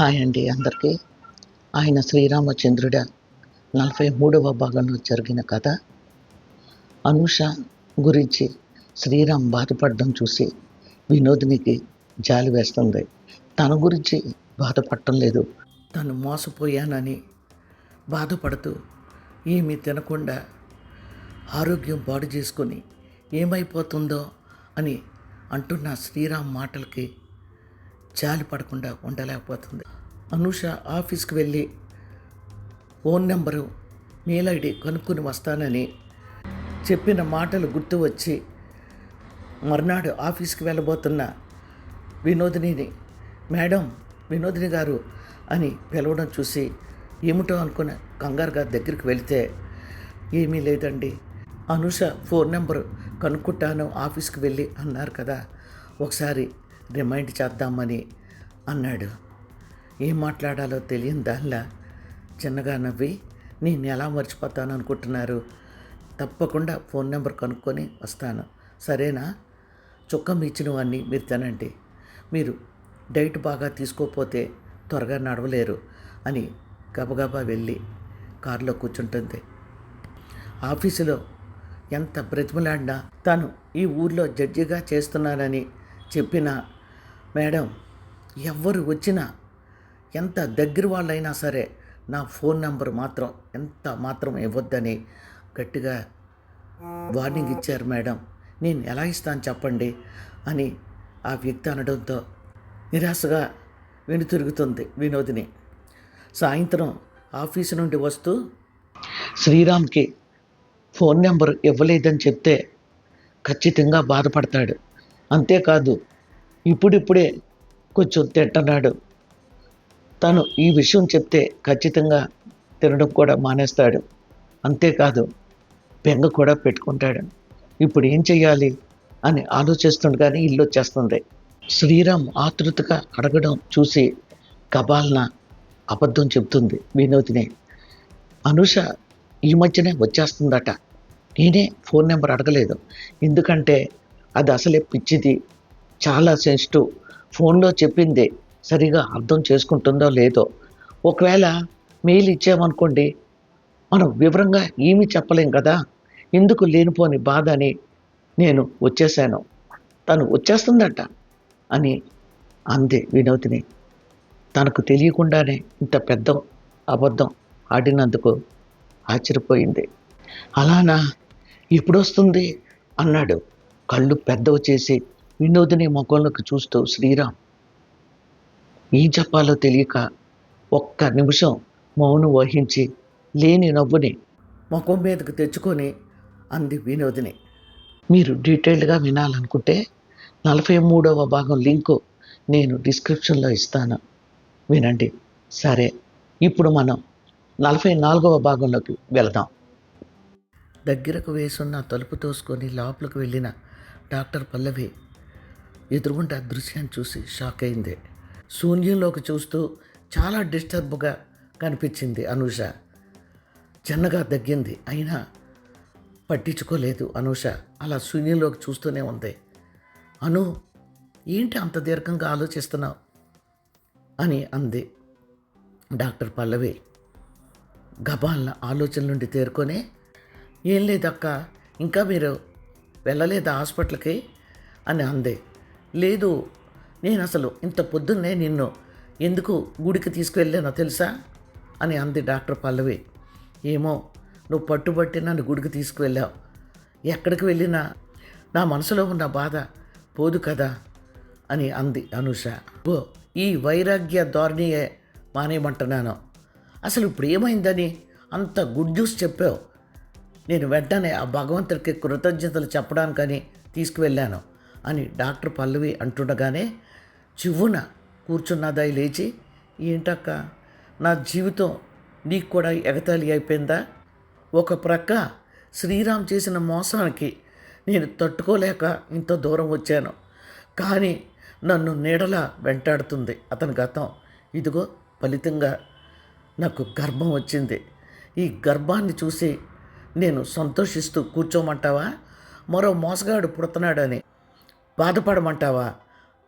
Hi అండి అందరికీ. ఆయన శ్రీరామచంద్రుడ. నలభై మూడవ భాగంలో జరిగిన కథ. అనూష గురించి శ్రీరామ్ బాధపడడం చూసి వినోదినికి జాలి వేస్తుంది. తన గురించి బాధపడటం లేదు. తను మోసపోయానని బాధపడుతూ ఏమీ తినకుండా ఆరోగ్యం బాడు చేసుకొని ఏమైపోతుందో అని అంటున్న శ్రీరామ్ మాటలకి జాలి పడకుండా ఉండలేకపోతుంది. అనుష ఆఫీస్కి వెళ్ళి ఫోన్ నెంబరు మెయిల్ ఐడి కనుక్కొని వస్తానని చెప్పిన మాటలు గుర్తు వచ్చి మర్నాడు ఆఫీస్కి వెళ్ళబోతున్న వినోదినిని మేడం వినోదిని గారు అని పిలవడం చూసి ఏమిటో అనుకున్న కంగారు గారి దగ్గరికి వెళితే ఏమీ లేదండి అనుష ఫోన్ నెంబరు కనుక్కుంటాను ఆఫీస్కి వెళ్ళి అన్నారు కదా. ఒకసారి రిమైండ్ చేద్దామని అన్నాడు. ఏం మాట్లాడాలో తెలియని దానిలా చిన్నగా నవ్వి నేను ఎలా మర్చిపోతాను అనుకుంటున్నారు? తప్పకుండా ఫోన్ నెంబర్ కనుక్కొని వస్తాను. సరేనా? చుక్కం ఇచ్చినవన్నీ మీరు తినండి. మీరు డైట్ బాగా తీసుకోకపోతే త్వరగా నడవలేరు అని గబగబా వెళ్ళి కారులో కూర్చుంటుంది. ఆఫీసులో ఎంత బ్రతిమలాడినా తను ఈ ఊర్లో జడ్జిగా చేస్తున్నానని చెప్పిన మేడం ఎవ్వరు వచ్చినా ఎంత దగ్గర వాళ్ళైనా సరే నా ఫోన్ నెంబర్ మాత్రం ఎంత మాత్రం ఇవ్వద్దని గట్టిగా వార్నింగ్ ఇచ్చారు మేడం. నేను ఎలా ఇస్తాను చెప్పండి అని ఆ వ్యక్తి అనడంతో నిరాశగా వెనుతిరుగుతుంది వినోదిని. సాయంత్రం ఆఫీసు నుండి వస్తూ శ్రీరామ్కి ఫోన్ నెంబర్ ఇవ్వలేదని చెప్తే ఖచ్చితంగా బాధపడతాడు. అంతేకాదు ఇప్పుడిప్పుడే కొంచెం తింటున్నాడు. తను ఈ విషయం చెప్తే ఖచ్చితంగా తినడం కూడా మానేస్తాడు. అంతేకాదు బెంగ కూడా పెట్టుకుంటాడు. ఇప్పుడు ఏం చెయ్యాలి అని ఆలోచిస్తుండగానే ఇల్లు వచ్చేస్తుంది. శ్రీరామ్ ఆతృతగా అడగడం చూసి కబాల్న అబద్ధం చెబుతుంది వినోదిని. అనుష ఈ మధ్యనే వచ్చేస్తుందట. నేనే ఫోన్ నెంబర్ అడగలేదు. ఎందుకంటే అది అసలే పిచ్చిది చాలా సెన్సిటివ్. ఫోన్లో చెప్పింది సరిగా అర్థం చేసుకుంటుందో లేదో. ఒకవేళ మెయిల్ ఇచ్చామనుకోండి మనం వివరంగా ఏమీ చెప్పలేం కదా. ఎందుకు లేనిపోని బాధ అని నేను వచ్చేసాను. తను వచ్చేస్తుందట అని అంది వినోదిని. తనకు తెలియకుండానే ఇంత పెద్ద అబద్ధం ఆడినందుకు ఆశ్చర్యపోయింది. అలానా? ఎప్పుడొస్తుంది? అన్నాడు. కళ్ళు పెద్దవి చేసి వినోదిని ముఖంలోకి చూస్తూ శ్రీరామ్ ఏం చెప్పాలో తెలియక ఒక్క నిమిషం మౌనం వహించి లేని నవ్వుని ముఖం మీదకు తెచ్చుకొని అంది వినోదిని. మీరు డీటెయిల్డ్గా వినాలనుకుంటే నలభై మూడవ భాగం లింకు నేను డిస్క్రిప్షన్లో ఇస్తాను. వినండి. సరే. ఇప్పుడు మనం నలభై నాలుగవ భాగంలోకి వెళదాం. దగ్గరకు వేసున్న తలుపు తోసుకొని లోపలికి వెళ్ళిన డాక్టర్ పల్లవి ఎదురుగుంట ఆ దృశ్యాన్ని చూసి షాక్ అయింది. శూన్యంలోకి చూస్తూ చాలా డిస్టర్బ్గా కనిపించింది అనూష. చిన్నగా దగ్గింది. అయినా పట్టించుకోలేదు అనూష. అలా శూన్యంలోకి చూస్తూనే ఉంది. అను ఏంటి అంత దీర్ఘంగా ఆలోచిస్తున్నావు? అని అంది డాక్టర్ పల్లవి. గబాల్న ఆలోచన నుండి తేరుకొని ఏం లేదక్క ఇంకా మీరు వెళ్ళలేదా హాస్పిటల్కి? అని అంది. లేదు నేను అసలు ఇంత పొద్దున్నే నిన్ను ఎందుకు గుడికి తీసుకువెళ్ళానో తెలుసా? అని అంది డాక్టర్ పల్లవి. ఏమో నువ్వు పట్టుబట్టి నన్ను గుడికి తీసుకువెళ్ళావు. ఎక్కడికి వెళ్ళినా నా మనసులో ఉన్న బాధ పోదు కదా? అని అంది అనుష. ఓ ఈ వైరాగ్య ధోరణియే మానేయమంటున్నాను. అసలు ఇప్పుడు ఏమైందని అంత గుడ్ న్యూస్ చెప్పావు. నేను వెంటనే ఆ భగవంతుడికి కృతజ్ఞతలు చెప్పడానికని తీసుకువెళ్ళాను. అని డాక్టర్ పల్లవి అంటుండగానే చివ్వున కూర్చున్నదాయి లేచి? ఏంటక్క? నా జీవితం నీకు కూడా ఎగతాళి అయిపోయిందా? ఒక ప్రక్క శ్రీరామ్ చేసిన మోసానికి నేను తట్టుకోలేక ఇంత దూరం వచ్చాను. కానీ నన్ను నీడలా వెంటాడుతుంది అతని గతం. ఇదిగో ఫలితంగా నాకు గర్భం వచ్చింది. ఈ గర్భాన్ని చూసి నేను సంతోషిస్తూ కూర్చోమంటావా? మరో మోసగాడు పుడుతున్నాడని బాధపడమంటావా?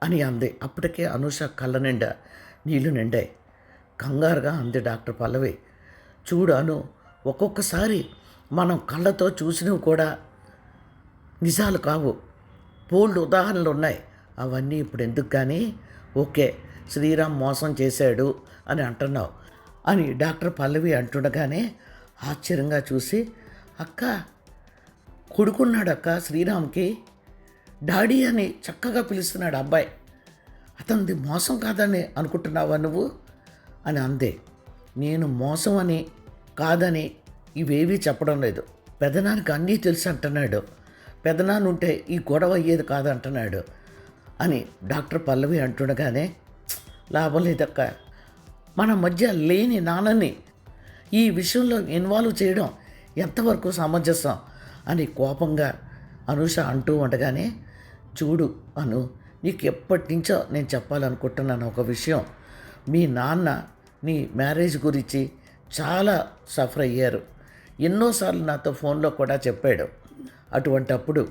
అని అంది. అప్పటికే అనూష కళ్ళ నిండా నీళ్ళు నిండాయి. కంగారుగా అంది డాక్టర్ పల్లవి. చూడు అను ఒక్కొక్కసారి మనం కళ్ళతో చూసినవి కూడా నిజాలు కావు. బోల్డ్ ఉదాహరణలు ఉన్నాయి అవన్నీ ఇప్పుడు ఎందుకు కానీ ఓకే శ్రీరామ్ మోసం చేశాడు అని అంటున్నావు అని డాక్టర్ పల్లవి అంటుండగానే ఆశ్చర్యంగా చూసి అక్క కొడుకున్నాడు అక్క శ్రీరామ్కి? డాడీ అని చక్కగా పిలుస్తున్నాడు అబ్బాయి. అతనిది మోసం కాదని అనుకుంటున్నావా నువ్వు? అని అందే. నేను మోసం అని కాదని ఇవేవీ చెప్పడం లేదు. పెదనానికి అన్నీ తెలుసు అంటున్నాడు. పెదనాన్న ఉంటే ఈ గొడవ అయ్యేది కాదంటున్నాడు అని డాక్టర్ పల్లవి అంటుండగానే లాభం లేదక్క. మన మధ్య లేని నాన్నని ఈ విషయంలో ఇన్వాల్వ్ చేయడం ఎంతవరకు సమంజసం అని కోపంగా అనూష అంటూ ఉండగానే చూడు అను నీకు ఎప్పటి నుంచో నేను చెప్పాలనుకుంటున్నాను ఒక విషయం. మీ నాన్న నీ మ్యారేజ్ గురించి చాలా సఫర్ అయ్యారు. ఎన్నోసార్లు నాతో ఫోన్లో కూడా చెప్పాడు. అటువంటప్పుడు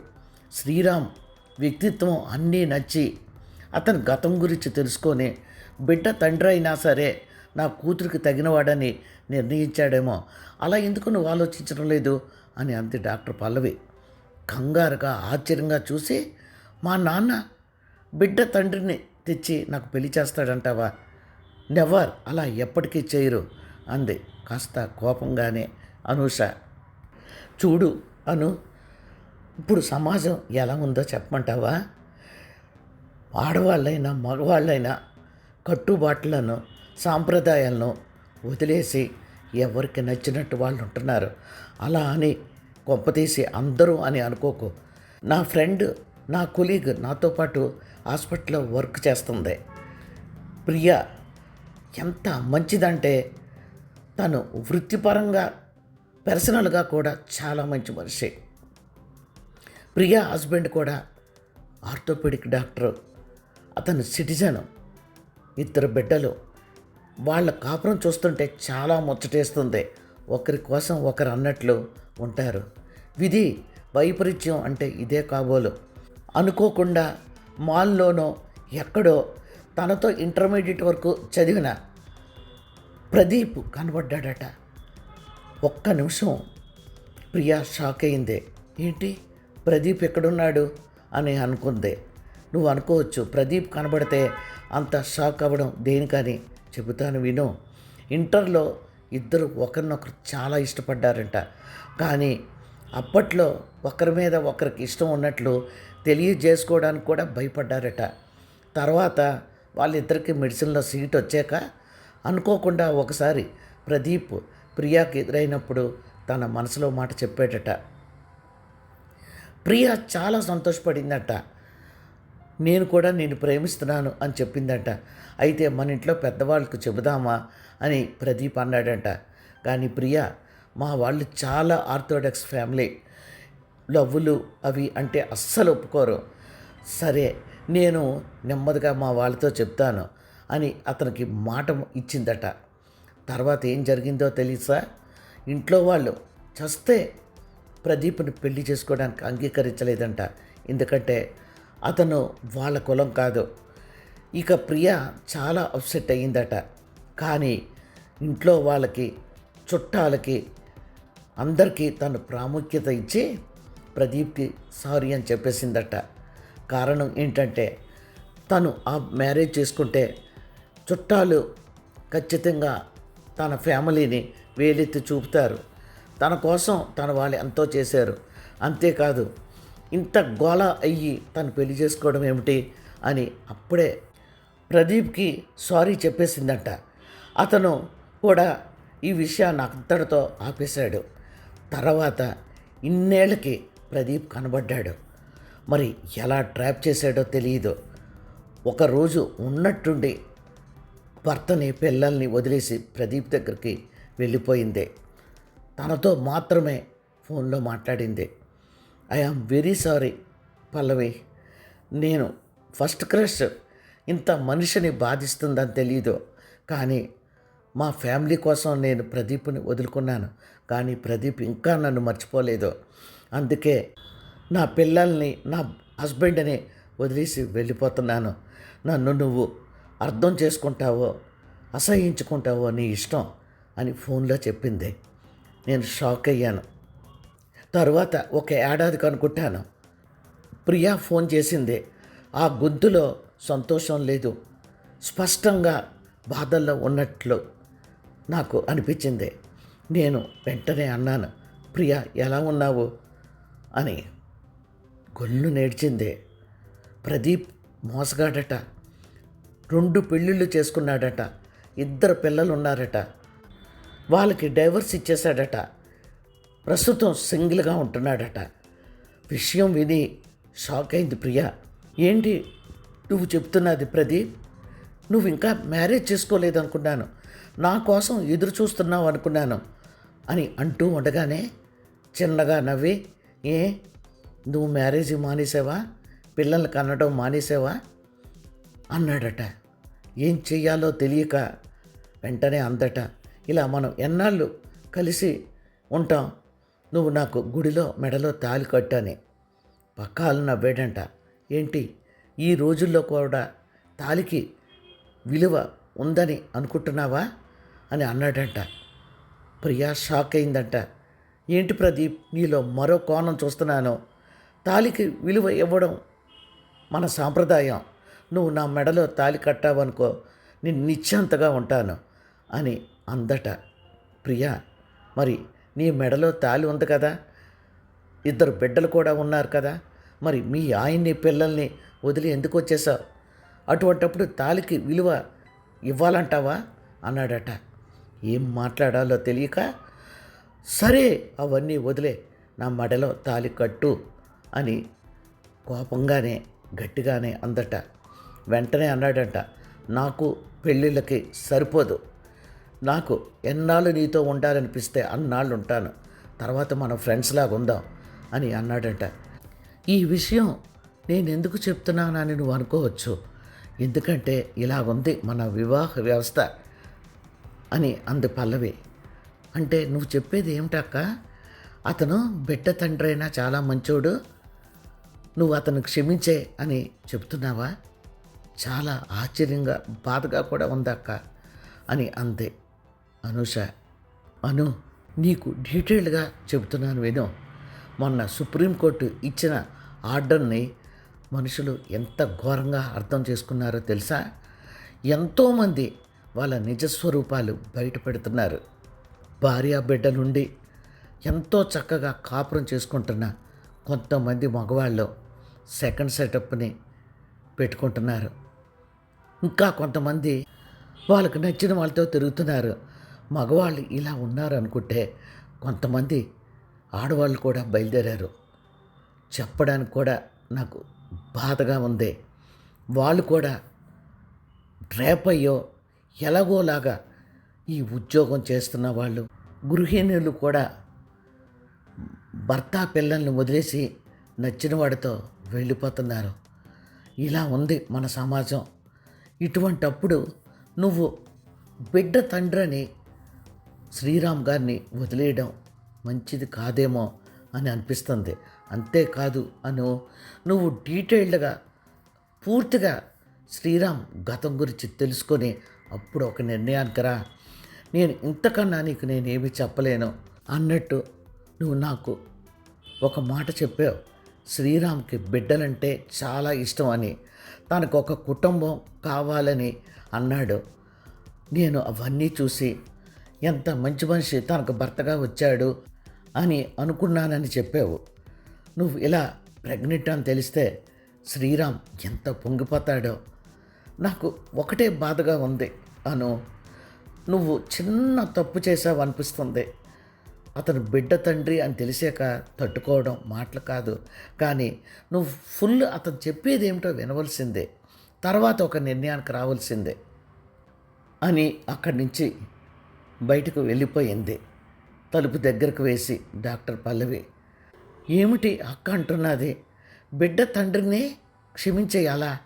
శ్రీరామ్ వ్యక్తిత్వం అన్నీ నచ్చి అతని గతం గురించి తెలుసుకొని బిడ్డ తండ్రి అయినా సరే నా కూతురికి తగినవాడని నిర్ణయించాడేమో అలా ఎందుకు నువ్వు ఆలోచించడం లేదు? అని అంది డాక్టర్ పల్లవి. కంగారుగా ఆశ్చర్యంగా చూసి మా నాన్న బిడ్డ తండ్రిని తెచ్చి నాకు పెళ్ళి చేస్తాడంటావా? నెవర్ అలా ఎప్పటికీ చేయరు అంది. కాస్త కోపంగానే అనూష. చూడు అను ఇప్పుడు సమాజం ఎలా ఉందో చెప్పమంటావా? ఆడవాళ్ళైనా మగవాళ్ళైనా కట్టుబాట్లను సాంప్రదాయాలను వదిలేసి ఎవరికి నచ్చినట్టు వాళ్ళు ఉంటున్నారు అలా అని కొంపతీసి అందరూ అని అనుకోకు. నా ఫ్రెండ్ నా కొలీగ్ నాతో పాటు హాస్పిటల్లో వర్క్ చేస్తుంది. ప్రియా ఎంత మంచిదంటే తను వృత్తిపరంగా పర్సనల్గా కూడా చాలా మంచి మనిషి. ప్రియా హస్బెండ్ కూడా ఆర్థోపెడిక్ డాక్టర్. అతను సిటిజన్. ఇద్దరు బిడ్డలు. వాళ్ళ కాపురం చూస్తుంటే చాలా ముచ్చటేస్తుంది. ఒకరి కోసం ఒకరు అన్నట్లు ఉంటారు. విధి వైపరీత్యం అంటే ఇదే కాబోలు. అనుకోకుండా మాల్లోనో ఎక్కడో తనతో ఇంటర్మీడియట్ వరకు చదివిన ప్రదీప్ కనబడ్డాడట. ఒక్క నిమిషం ప్రియా షాక్ అయింది. ఏంటి? ప్రదీప్ ఎక్కడున్నాడు? అని అనుకుంది. నువ్వు అనుకోవచ్చు ప్రదీప్ కనబడితే అంత షాక్ అవ్వడం దేనికని చెబుతాను విను. ఇంటర్లో ఇద్దరు ఒకరినొకరు చాలా ఇష్టపడ్డారంట. కానీ అప్పట్లో ఒకరి మీద ఒకరికి ఇష్టం ఉన్నట్లు తెలియజేసుకోవడానికి కూడా భయపడ్డారట. తర్వాత వాళ్ళిద్దరికి మెడిసిన్లో సీట్ వచ్చాక అనుకోకుండా ఒకసారి ప్రదీప్ ప్రియాకి ఎదురైనప్పుడు తన మనసులో మాట చెప్పాడట. ప్రియా చాలా సంతోషపడిందట. నేను కూడా నేను ప్రేమిస్తున్నాను అని చెప్పిందట. అయితే మన ఇంట్లో పెద్దవాళ్ళకు చెబుదామా అని ప్రదీప్ అన్నాడంట. కానీ ప్రియా మా వాళ్ళు చాలా ఆర్థోడాక్స్ ఫ్యామిలీ. లవ్వులు అవి అంటే అస్సలు ఒప్పుకోరు. సరే నేను నెమ్మదిగా మా వాళ్ళతో చెప్తాను అని అతనికి మాట ఇచ్చిందట. తర్వాత ఏం జరిగిందో తెలుసా? ఇంట్లో వాళ్ళు చస్తే ప్రదీప్ని పెళ్ళి చేసుకోవడానికి అంగీకరించలేదంట. ఎందుకంటే అతను వాళ్ళ కులం కాదు. ఇక ప్రియ చాలా అప్సెట్ అయ్యిందట. కానీ ఇంట్లో వాళ్ళకి చుట్టాలకి అందరికీ తను ప్రాముఖ్యత ఇచ్చి ప్రదీప్కి సారీ అని చెప్పేసిందట. కారణం ఏంటంటే తను ఆ మ్యారేజ్ చేసుకుంటే చుట్టాలు ఖచ్చితంగా తన ఫ్యామిలీని వేలెత్తి చూపుతారు. తన కోసం తన వాళ్ళు ఎంతో చేశారు. అంతేకాదు ఇంత గోళ అయ్యి తను పెళ్ళి చేసుకోవడం ఏమిటి అని అప్పుడే ప్రదీప్కి సారీ చెప్పేసిందంట. అతను కూడా ఈ విషయాన్ని అంతటితో ఆపేశాడు. తర్వాత ఇన్నేళ్ళకి ప్రదీప్ కనబడ్డాడు. మరి ఎలా ట్రాప్ చేశాడో తెలియదు ఒకరోజు ఉన్నట్టుండి భర్తని పిల్లల్ని వదిలేసి ప్రదీప్ దగ్గరికి వెళ్ళిపోయింది. తనతో మాత్రమే ఫోన్లో మాట్లాడింది. I very sorry Pallavi. నేను ఫస్ట్ క్రష్. ఇంత మనిషిని బాధిస్తుందని తెలియదు కానీ మా ఫ్యామిలీ కోసం నేను ప్రదీప్ని వదులుకున్నాను. కానీ ప్రదీప్ ఇంకా నన్ను మర్చిపోలేదు. అందుకే నా పిల్లల్ని నా హస్బెండ్ని వదిలేసి వెళ్ళిపోతున్నాను. నన్ను నువ్వు అర్థం చేసుకుంటావో అసహించుకుంటావో నీ ఇష్టం అని ఫోన్లో చెప్పింది. నేను షాక్ అయ్యాను. తరువాత ఒక ఏడాదికి అనుకుంటాను ప్రియా ఫోన్ చేసింది. ఆ గొంతులో సంతోషం లేదు. స్పష్టంగా బాధల్లో ఉన్నట్లు నాకు అనిపించింది. నేను వెంటనే అన్నాను ప్రియా ఎలా ఉన్నావు? అని గొల్లు నేర్చిందే ప్రదీప్ మోసగాడట. రెండు పెళ్ళిళ్ళు చేసుకున్నాడట. ఇద్దరు పిల్లలు ఉన్నారట వాళ్ళకి డైవర్స్ ఇచ్చేశాడట. ప్రస్తుతం సింగిల్గా ఉంటున్నాడట. విషయం విని షాక్ అయింది ప్రియా. ఏంటి? నువ్వు చెప్తున్నది ప్రదీప్? నువ్వు ఇంకా మ్యారేజ్ చేసుకోలేదనుకున్నాను. నా కోసం ఎదురు చూస్తున్నావు అనుకున్నాను అని అంటూ ఉండగానే చిన్నగా నవ్వి ఏ? నువ్వు మ్యారేజ్ మానేసావా? పిల్లల్ని అనడం మానేసావా? అన్నాడట. ఏం చెయ్యాలో తెలియక వెంటనే అందట. ఇలా మనం ఎన్నాళ్ళు కలిసి ఉంటాం? నువ్వు నాకు గుడిలో మెడలో తాలి కట్టని. పక్కాలు నవ్వాడంట. ఏంటి? ఈ రోజుల్లో కూడా తాలికి విలువ ఉందని అనుకుంటున్నావా? అని అన్నాడంట. ప్రియా షాక్ అయిందంట. ఏంటి ప్రదీప్ నీలో మరో కోణం చూస్తున్నాను. తాలికి విలువ ఇవ్వడం మన సాంప్రదాయం. నువ్వు నా మెడలో తాలి కట్టావనుకో నేను నిశ్చాంతగా ఉంటాను అని అందట. ప్రియా మరి నీ మెడలో తాలి ఉంది కదా? ఇద్దరు బిడ్డలు కూడా ఉన్నారు కదా? మరి మీ ఆయన్ని పిల్లల్ని వదిలి ఎందుకు వచ్చేసావు? అటువంటప్పుడు తాలికి విలువ ఇవ్వాలంటావా? అన్నాడట. ఏం మాట్లాడాలో తెలియక సరే అవన్నీ వదిలే నా మడలో తాలి కట్టు అని కోపంగానే గట్టిగానే అందట. వెంటనే అన్నాడంట నాకు పెళ్ళిళ్ళకి సరిపోదు. నాకు ఎన్నాళ్ళు నీతో ఉండాలనిపిస్తే అన్నాళ్ళు ఉంటాను తర్వాత మనం ఫ్రెండ్స్ లాగా ఉందాం అని అన్నాడంట. ఈ విషయం నేను ఎందుకు చెప్తున్నానని నువ్వు అనుకోవచ్చు. ఎందుకంటే ఇలా ఉంది మన వివాహ వ్యవస్థ అని అంది పల్లవి. అంటే నువ్వు చెప్పేది ఏమిటక్క? అతను బిడ్డ తండ్రి అయినా చాలా మంచోడు. నువ్వు అతను క్షమించే అని చెప్తున్నావా? చాలా ఆశ్చర్యంగా బాధగా కూడా ఉందక్క అని అంది అనుష. అను నీకు డీటెయిల్డ్గా చెబుతున్నాను విను. మొన్న సుప్రీంకోర్టు ఇచ్చిన ఆర్డర్ని మనుషులు ఎంత ఘోరంగా అర్థం చేసుకున్నారో తెలుసా? ఎంతోమంది వాళ్ళ నిజస్వరూపాలు బయటపెడుతున్నారు. భార్య బిడ్డ నుండి ఎంతో చక్కగా కాపురం చేసుకుంటున్న కొంతమంది మగవాళ్ళు సెకండ్ సెటప్ని పెట్టుకుంటున్నారు. ఇంకా కొంతమంది వాళ్ళకు నచ్చిన వాళ్ళతో తిరుగుతున్నారు. మగవాళ్ళు ఇలా ఉన్నారు అనుకుంటే కొంతమంది ఆడవాళ్ళు కూడా బయలుదేరారు. చెప్పడానికి కూడా నాకు బాధగా ఉంది. వాళ్ళు కూడా డ్రాప్ అయ్యో ఎలాగోలాగా ఈ ఉద్యోగం చేస్తున్న వాళ్ళు గృహిణులు కూడా భర్త పిల్లల్ని వదిలేసి నచ్చిన వాడితో వెళ్ళిపోతున్నారు. ఇలా ఉంది మన సమాజం. ఇటువంటప్పుడు నువ్వు బిడ్డ తండ్రిని శ్రీరామ్ గారిని వదిలేయడం మంచిది కాదేమో అని అనిపిస్తుంది. అంతేకాదు అను నువ్వు డీటెయిల్డ్గా పూర్తిగా శ్రీరామ్ గతం గురించి తెలుసుకొని అప్పుడు ఒక నిర్ణయానికి రా నేను ఇంతకన్నా నీకు నేనేమి చెప్పలేను అన్నట్టు నువ్వు నాకు ఒక మాట చెప్పావు. శ్రీరామ్కి బిడ్డలంటే చాలా ఇష్టం అని తనకు ఒక కుటుంబం కావాలని అన్నాడు. నేను అవన్నీ చూసి ఎంత మంచి మనిషి తనకు భర్తగా వచ్చాడు అని అనుకున్నానని చెప్పావు. నువ్వు ఇలా ప్రెగ్నెంట్ అని తెలిస్తే శ్రీరామ్ ఎంత పొంగిపోతాడో. నాకు ఒకటే బాధగా ఉంది అను నువ్వు చిన్న తప్పు చేసావు అనిపిస్తుంది. అతను బిడ్డ తండ్రి అని తెలిసాక తట్టుకోవడం మాటలు కాదు. కానీ నువ్వు ఫుల్ అతను చెప్పేది ఏమిటో వినవలసిందే. తర్వాత ఒక నిర్ణయానికి రావాల్సిందే అని అక్కడి నుంచి బయటకు వెళ్ళిపోయింది. తలుపు దగ్గరకు వేసి డాక్టర్ పల్లవి ఏమిటి అక్క అంటున్నది? బిడ్డ తండ్రిని క్షమించేయాలా?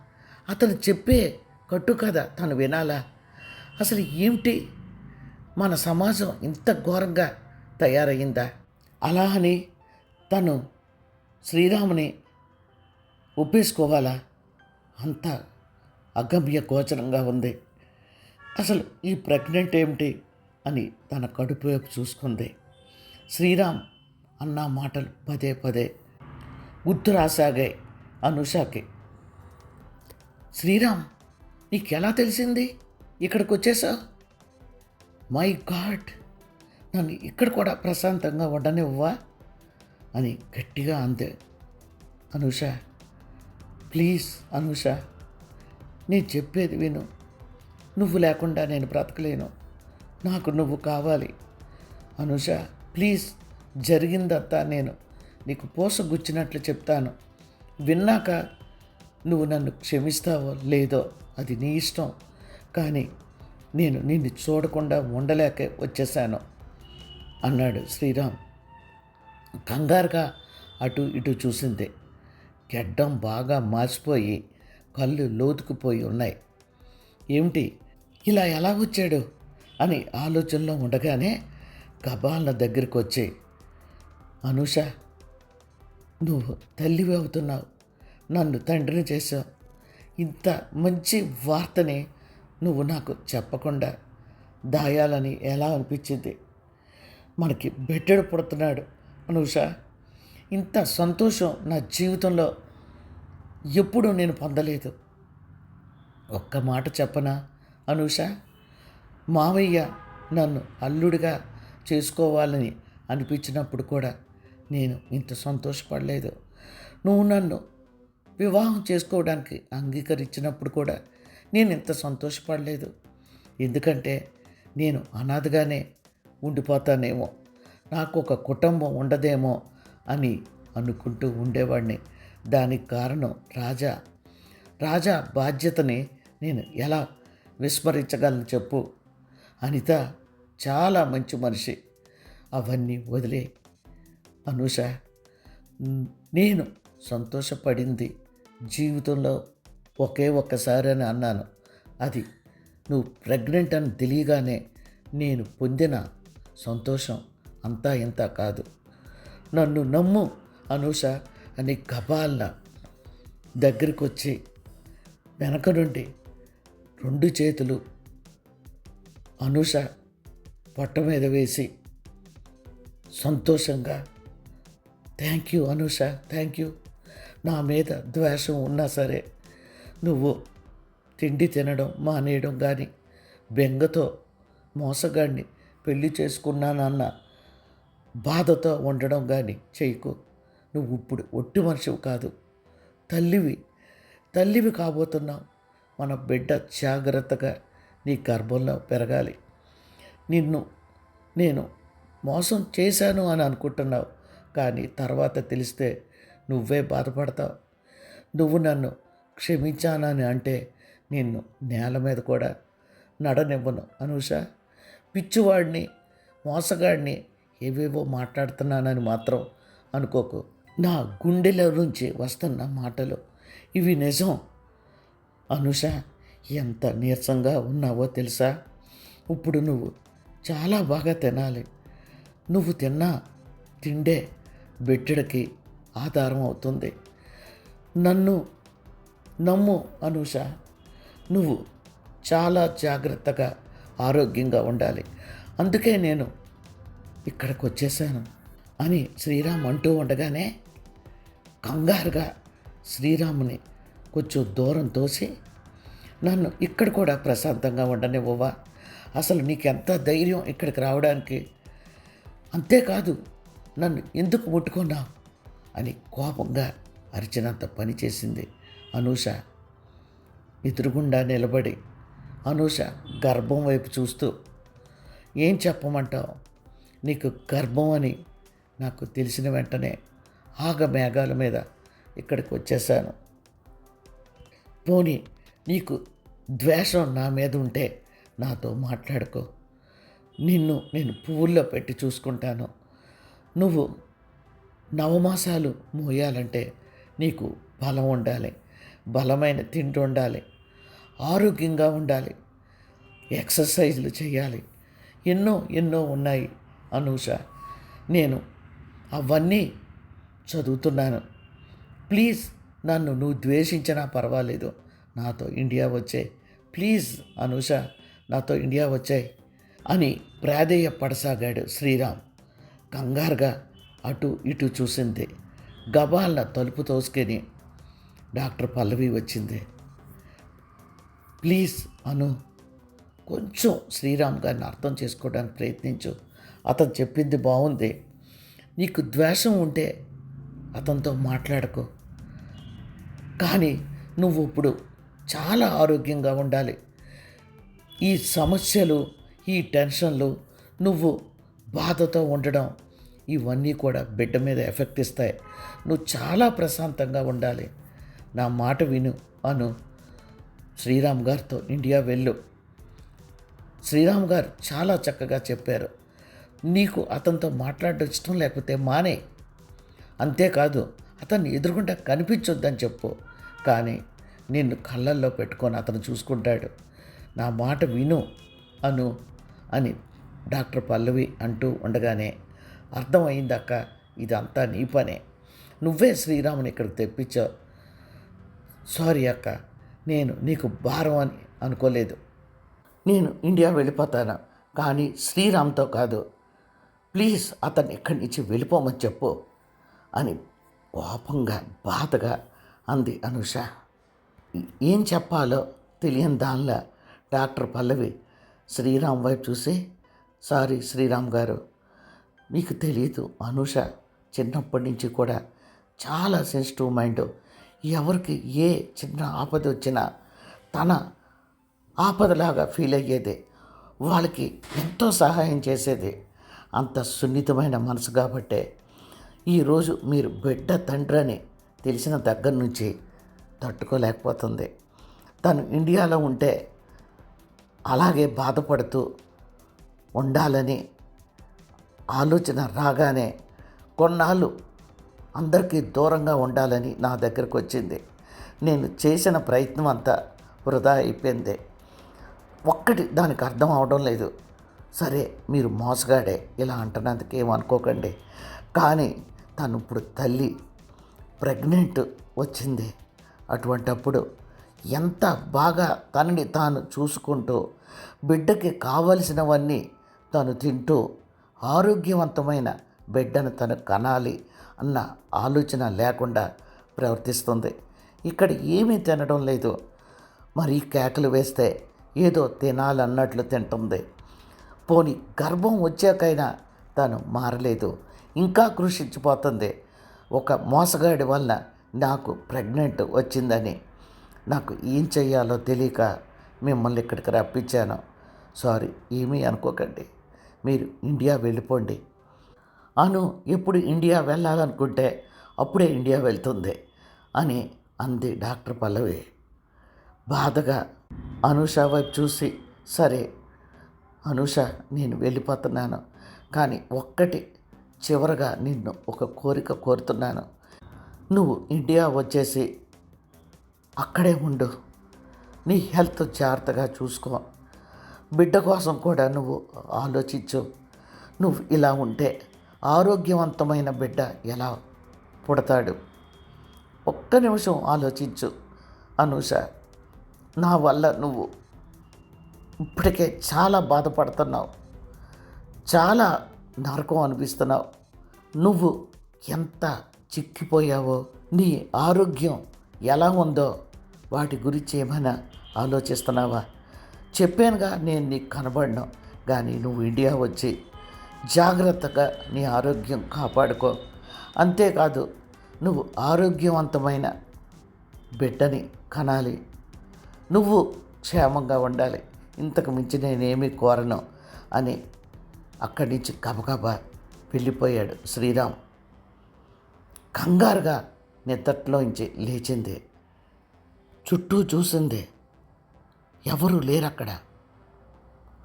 అతను చెప్పే కట్టు కదా తను వినాలా? అసలు ఏమిటి? మన సమాజం ఇంత ఘోరంగా తయారయ్యిందా? అలా అని తను శ్రీరాముని ఒప్పేసుకోవాలా? అంత అగమ్య గోచరంగా ఉంది. అసలు ఈ ప్రెగ్నెంట్ ఏమిటి అని తన కడుపు వైపు చూసుకుంది. శ్రీరామ్ అన్న మాటలు పదే పదే గుర్తు రాసాగాయి అనుషాకి. శ్రీరామ్ నీకెలా తెలిసింది? ఇక్కడికి వచ్చేసా మై గాడ్ నన్ను ఇక్కడ కూడా ప్రశాంతంగా ఉండనివ్వా అని గట్టిగా అంతే అనుష ప్లీజ్ అనుష నేను చెప్పేది విను. నువ్వు లేకుండా నేను బ్రతకలేను. నాకు నువ్వు కావాలి. అనుష ప్లీజ్ జరిగిందంతా నేను నీకు పోసగుచ్చినట్లు చెప్తాను. విన్నాక నువ్వు నన్ను క్షమిస్తావో లేదో అది నీ ఇష్టం. కానీ నేను నిన్ను చూడకుండా ఉండలేక వచ్చేసాను అన్నాడు శ్రీరామ్. కంగారుగా అటు ఇటు చూసింది. గెడ్డం బాగా మార్చిపోయి కళ్ళు లోతుకుపోయి ఉన్నాయి. ఏమిటి? ఇలా ఎలా వచ్చాడు? అని ఆలోచనలో ఉండగానే గబాల దగ్గరికి వచ్చి అనుష నువ్వు తల్లివి అవుతున్నావు. నన్ను తండ్రిని చేసావు ఇంత మంచి వార్తని నువ్వు నాకు చెప్పకుండా దాయాలని ఎలా అనిపించింది? మనకి బిడ్డడు పుడుతున్నాడు అనూష. ఇంత సంతోషం నా జీవితంలో ఎప్పుడూ నేను పొందలేదు. ఒక్క మాట చెప్పనా అనూష? మావయ్య నన్ను అల్లుడిగా చేసుకోవాలని అనిపించినప్పుడు కూడా నేను ఇంత సంతోషపడలేదు. నువ్వు నన్ను వివాహం చేసుకోవడానికి అంగీకరించినప్పుడు కూడా నేను ఇంత సంతోషపడలేదు. ఎందుకంటే నేను అనాథగానే ఉండిపోతానేమో. నాకు ఒక కుటుంబం ఉండదేమో అని అనుకుంటూ ఉండేవాడిని దానికి కారణం రాజా. రాజా బాధ్యతని నేను ఎలా విస్మరించగలను చెప్పు? అనిత చాలా మంచి మనిషి. అవన్నీ వదిలే. అనుష నేను సంతోషపడింది జీవితంలో ఒకే ఒక్కసారి అని అన్నాను. అది నువ్వు ప్రెగ్నెంట్ అని తెలియగానే నేను పొందిన సంతోషం అంతా ఇంత కాదు. నన్ను నమ్ము అనూష అని గబాల్న దగ్గరికి వచ్చి వెనక నుండి రెండు చేతులు అనూష పొట్ట మీద వేసి సంతోషంగా thank you Anusha thank you. నా మీద ద్వేషం ఉన్నా సరే నువ్వు తిండి తినడం మానేయడం కానీ బెంగతో మోసగాడిని పెళ్ళి చేసుకున్నానన్న బాధతో ఉండడం కానీ చేయకు. నువ్వు ఇప్పుడు ఒట్టి మనిషివి కాదు. తల్లివి తల్లివి కాబోతున్నావు. మన బిడ్డ జాగ్రత్తగా నీ గర్భంలో పెరగాలి. నిన్ను నేను మోసం చేశాను అని అనుకుంటున్నావు. కానీ తర్వాత తెలిస్తే నువ్వే బాధపడతావు. నువ్వు నన్ను క్షమించానని అంటే నిన్ను నేల మీద కూడా నడనివ్వను. అనూష పిచ్చివాడిని మోసగాడిని ఏవేవో మాట్లాడుతున్నానని మాత్రం అనుకోకు. నా గుండెల నుంచి వస్తున్న మాటలు ఇవి నిజం. అనుష ఎంత నీరసంగా ఉన్నావో తెలుసా? ఇప్పుడు నువ్వు చాలా బాగా తినాలి. నువ్వు తిన్నా తిండే బిడ్డడికి ఆధారం అవుతుంది. నన్ను నమ్ము అనూష. నువ్వు చాలా జాగ్రత్తగా ఆరోగ్యంగా ఉండాలి. అందుకే నేను ఇక్కడికి వచ్చేసాను అని శ్రీరామ్ అంటూ ఉండగానే కంగారుగా శ్రీరాముని కొంచెం దూరం తోసి నన్ను ఇక్కడ కూడా ప్రశాంతంగా ఉండనివ్వవా? అసలు నీకెంత ధైర్యం ఇక్కడికి రావడానికి? అంతేకాదు నన్ను ఎందుకు ముట్టుకున్నావు? అని కోపంగా అరిచినంత పని చేసింది అనూష ఎదురుగుండా నిలబడి. అనూష గర్భం వైపు చూస్తూ ఏం చెప్పమంటావు? నీకు గర్భం అని నాకు తెలిసిన వెంటనే ఆగ మేఘాల మీద ఇక్కడికి వచ్చేసాను పోనీ నీకు ద్వేషం నా మీద ఉంటే నాతో మాట్లాడుకో. నిన్ను నేను పువ్వుల్లో పెట్టి చూసుకుంటాను. నువ్వు నవమాసాలు మోయాలంటే నీకు బలం ఉండాలి. బలమైన తిండి ఉండాలి ఆరోగ్యంగా ఉండాలి ఎక్సర్సైజ్లు చేయాలి. ఎన్నో ఎన్నో ఉన్నాయి. అనూష నేను అవన్నీ చదువుతున్నాను. ప్లీజ్ నన్ను నువ్వు ద్వేషించినా పర్వాలేదు. నాతో ఇండియా వచ్చే ప్లీజ్ అనూష నాతో ఇండియా వచ్చాయి అని ప్రాధేయపడసాగాడు శ్రీరామ్. కంగారుగా అటు ఇటు చూసింది. గబాల తలుపు తోసుకొని డాక్టర్ పల్లవి వచ్చింది. ప్లీజ్ అను కొంచెం శ్రీరామ్ గారిని అర్థం చేసుకోవడానికి ప్రయత్నించు. అతను చెప్పింది బాగుంది నీకు ద్వేషం ఉంటే అతనితో మాట్లాడకు. కానీ నువ్వు ఇప్పుడు చాలా ఆరోగ్యంగా ఉండాలి. ఈ సమస్యలు ఈ టెన్షన్లు నువ్వు బాధతో ఉండడం ఇవన్నీ కూడా బిడ్డ మీద ఎఫెక్ట్ ఇస్తాయి. నువ్వు చాలా ప్రశాంతంగా ఉండాలి. నా మాట విను అను శ్రీరామ్ గారితో ఇండియా వెళ్ళు. శ్రీరామ్ గారు చాలా చక్కగా చెప్పారు. నీకు అతనితో మాట్లాడడం ఇష్టం లేకపోతే మానే. అంతేకాదు అతన్ని ఎదుర్కొంటే కనిపించొద్దని చెప్పు. కానీ నిన్ను కళ్ళల్లో పెట్టుకొని అతను చూసుకుంటాడు. నా మాట విను అను అని డాక్టర్ పల్లవి అంటూ ఉండగానే అర్థమైందక్క ఇదంతా నీ పనే. నువ్వే శ్రీరాముని ఇక్కడికి తెప్పించావు. సారీ అక్క నేను నీకు భారం అని అనుకోలేదు. నేను ఇండియా వెళ్ళిపోతాను? కానీ శ్రీరామ్తో కాదు. ప్లీజ్ అతన్ని ఇక్కడి నుంచి వెళ్ళిపోమని చెప్పు అని కోపంగా బాధగా అంది అనుష. ఏం చెప్పాలో తెలియని దానిలా డాక్టర్ పల్లవి శ్రీరామ్ వైపు చూసి సారీ శ్రీరామ్ గారు మీకు తెలియదు అనుష చిన్నప్పటి నుంచి కూడా చాలా సెన్సిటివ్ మైండ్ ఎవరికి ఏ చిన్న ఆపద వచ్చినా తన ఆపదలాగా ఫీల్ అయ్యేది వాళ్ళకి ఎంతో సహాయం చేసేది అంత సున్నితమైన మనసు కాబట్టే ఈరోజు మీరు బిడ్డ తండ్రి అని తెలిసిన దగ్గర నుంచి తట్టుకోలేకపోతుంది. తను ఇండియాలో ఉంటే అలాగే బాధపడుతూ ఉండాలని ఆలోచన రాగానే కొన్నాళ్ళు అందరికీ దూరంగా ఉండాలని నా దగ్గరకు వచ్చింది. నేను చేసిన ప్రయత్నం అంతా వృధా అయిపోయింది. ఒక్కటి దానికి అర్థం అవడం లేదు. సరే మీరు మోసగాడే ఇలా అంటున్నందుకు ఏమనుకోకండి కానీ తను ఇప్పుడు తల్లి ప్రెగ్నెంట్ వచ్చింది. అటువంటప్పుడు ఎంత బాగా తనని తాను చూసుకుంటూ బిడ్డకి కావలసినవన్నీ తను తింటూ ఆరోగ్యవంతమైన బిడ్డను తను కనాలి అన్న ఆలోచన లేకుండా ప్రవర్తిస్తుంది. ఇక్కడ ఏమీ తినడం లేదు. మరి కేకలు వేస్తే ఏదో తినాలన్నట్లు తింటుంది. పోని గర్భం వచ్చాకైనా తను మారలేదు. ఇంకా కృషించిపోతుంది. ఒక మోసగాడి వల్ల నాకు ప్రెగ్నెంట్ వచ్చిందని నాకు ఏం చెయ్యాలో తెలియక మిమ్మల్ని ఇక్కడికి రప్పించాను. సారీ ఏమీ అనుకోకండి. మీరు ఇండియా వెళ్ళిపోండి. అను ఎప్పుడు ఇండియా వెళ్ళాలనుకుంటే అప్పుడే ఇండియా వెళ్తుంది అని అంది డాక్టర్ పల్లవి. బాధగా అనుష వైపు చూసి సరే అనుష నేను వెళ్ళిపోతున్నాను. కానీ ఒక్కటి చివరగా నిన్ను ఒక కోరిక కోరుతున్నాను. నువ్వు ఇండియా వచ్చేసి అక్కడే ఉండు. నీ హెల్త్ జాగ్రత్తగా చూసుకో. బిడ్డ కోసం కూడా నువ్వు ఆలోచించు. నువ్వు ఇలా ఉంటే ఆరోగ్యవంతమైన బిడ్డ ఎలా పుడతాడు? ఒక్క నిమిషం ఆలోచించు అనూష. నా వల్ల నువ్వు ఇప్పటికే చాలా బాధపడుతున్నావు. చాలా నరకం అనిపిస్తున్నావు. నువ్వు ఎంత చిక్కిపోయావో నీ ఆరోగ్యం ఎలా ఉందో వాటి గురించి ఏమైనా ఆలోచిస్తున్నావా? చెప్పానుగా నేను నీకు కనబడను కానీ నువ్వు ఇండియా వచ్చి జాగ్రత్తగా నీ ఆరోగ్యం కాపాడుకో. అంతేకాదు నువ్వు ఆరోగ్యవంతమైన బిడ్డని కనాలి. నువ్వు క్షేమంగా ఉండాలి. ఇంతకు మించి నేనేమీ కోరను అని అక్కడి నుంచి గబగబా వెళ్ళిపోయాడు శ్రీరామ్. కంగారుగా నిద్దట్లోంచి లేచింది. చుట్టూ చూసింది ఎవరు లేరక్కడ?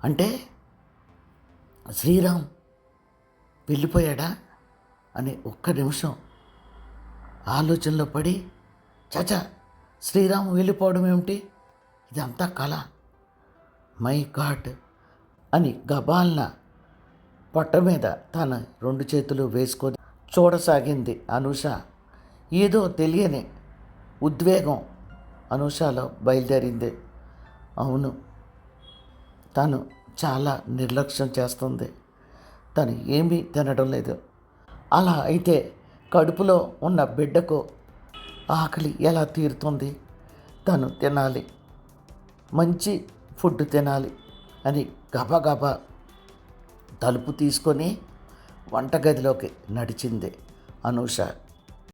అంటే శ్రీరామ్ వెళ్ళిపోయాడా? అని ఒక్క నిమిషం ఆలోచనలో పడి చచా శ్రీరామ్ వెళ్ళిపోవడం ఏమిటి? ఇదంతా కళ మై గాడ్! అని గబాల్న పొట్ట మీద తన రెండు చేతులు వేసుకొని చూడసాగింది అనూష. ఏదో తెలియని ఉద్వేగం అనూషలో బయలుదేరింది. అవును తను చాలా నిర్లక్ష్యం చేస్తుంది. తను ఏమీ తినడం లేదు. అలా అయితే కడుపులో ఉన్న బిడ్డకు ఆకలి ఎలా తీరుతుంది? తను తినాలి. మంచి ఫుడ్ తినాలి అని గబగబా తలుపు తీసుకొని వంటగదిలోకి నడిచింది అనూష.